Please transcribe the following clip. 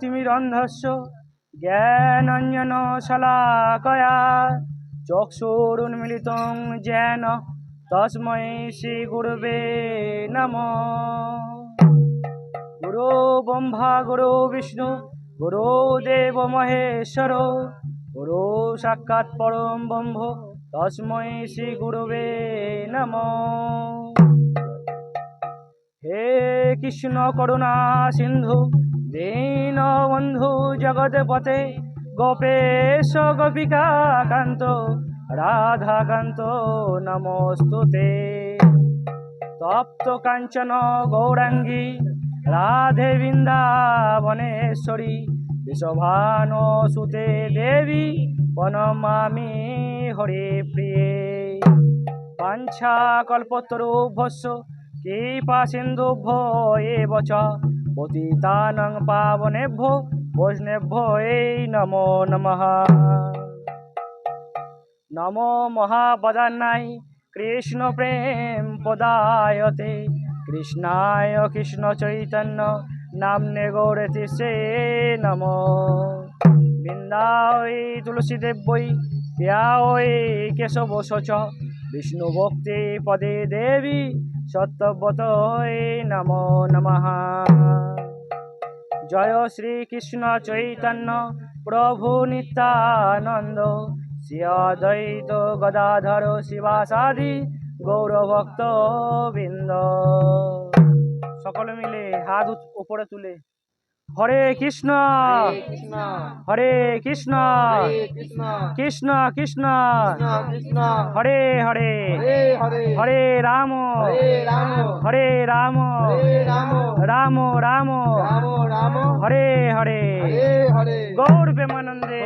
তিমিরন্ধস্য। জ্ঞানঞ্জন শলাকয়া চক্ষুরুন্মিলিত জ্ঞান তস্মৈ শ্রী গুরুবে নম। গুরু ব্রহ্মা, গুরু বিষ্ণু, গুরু দেব মহেশ্বর। গুরু সাক্ষাৎ পরম ব্রহ্ম, তস্মৈ শ্রী গুরুবে নম। হে কৃষ্ণ করুণা সিন্ধু দীন বন্ধু জগৎপতে গোপেশ গোপিকা কান্ত রাধাকান্ত নমস্তুতে। তপ্ত কাঞ্চন গৌরাঙ্গী, রাধে বৃন্দাবনেশ্বরী বিশ্বভান সুতে দেবী বনমামি হরে প্রিয়ে। পাঞ্ছা কল্পতরুভ্যস্য কৃপা সিন্ধুভ্য এব চ পতিতানং পাবনেভ্যো বৈষ্ণেভ্যো এই নমো নমঃ নমো মহাবদান্নাই কৃষ্ণ প্রেম পদায়তে কৃষ্ণায় কৃষ্ণ চৈতন্য নামনে গৌরতি সে নম বৃন্দাওই তুলসী দেব্যই প্যাওই কেশব শোচ বিষ্ণু ভক্তি পদে দেবী সত্যব্রত নমো নমঃ জয় শ্রীকৃষ্ণ চৈতন্য প্রভু নিত্যানন্দ শ্রী অদ্বৈত গদাধর শিবাসাদি গৌরভক্ত বৃন্দ সকলে মিলে হাত উত- উপরে তুলে হরে কৃষ্ণ। হরে কৃষ্ণ। কৃষ্ণ। কৃষ্ণ। হরে হরে। হরে রাম। হরে রাম। রাম। রাম। হরে হরে। গৌর প্রেমানন্দে।